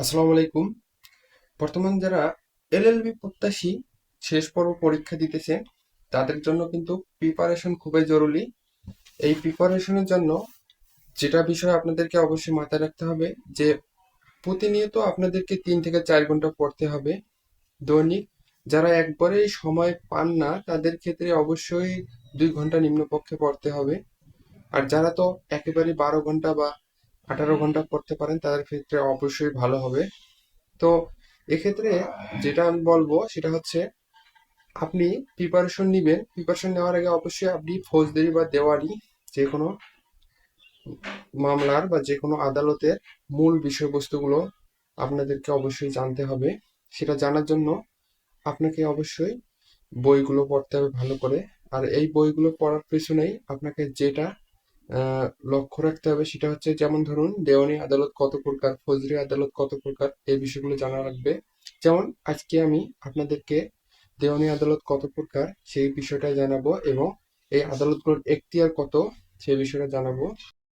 আসসালামু আলাইকুম। বর্তমান যারা এলএলবি প্রত্যাশী শেষ পর্ব পরীক্ষা দিতেছে, তাদের জন্য কিন্তু প্রিপারেশন খুবই জরুরি। এই প্রিপারেশনের জন্য যেটা বিষয় আপনাদেরকে অবশ্যই মাথায় রাখতে হবে যে, প্রতিনিয়ত আপনাদেরকে তিন থেকে চার ঘণ্টা পড়তে হবে। দৈনিক যারা একবারেই সময় পান না, তাদের ক্ষেত্রে অবশ্যই দুই ঘণ্টা নিম্নপক্ষে পড়তে হবে। আর যারা তো একেবারে বারো ঘণ্টা বা আঠারো ঘণ্টা পড়তে পারেন তাদের ক্ষেত্রে অবশ্যই ভালো হবে। তো এক্ষেত্রে যেটা আমি বলব সেটা হচ্ছে আপনি প্রিপারেশন নিবেন। প্রিপারেশন নেওয়ার আগে অবশ্যই আপনি ফৌজদারি বা দেওয়ারি যে কোনো মামলার বা যে কোনো আদালতের মূল বিষয়বস্তুগুলো আপনাদেরকে অবশ্যই জানতে হবে। সেটা জানার জন্য আপনাকে অবশ্যই বইগুলো পড়তে হবে ভালো করে। আর এই বইগুলো পড়ার পেছনেই আপনাকে যেটা লক্ষ্য রাখতে হবে সেটা হচ্ছে যেমন ধরুন দেওয়ানি আদালত কত প্রকার, ফজরি আদালত কত প্রকার, এই বিষয়গুলো জানা লাগবে। যেমন আজকে আমি আপনাদেরকে দেওয়ানি আদালত কত প্রকার সেই বিষয়টা জানাব এবং এই আদালতগুলোর এখতিয়ার কত সেই বিষয়টা জানাব।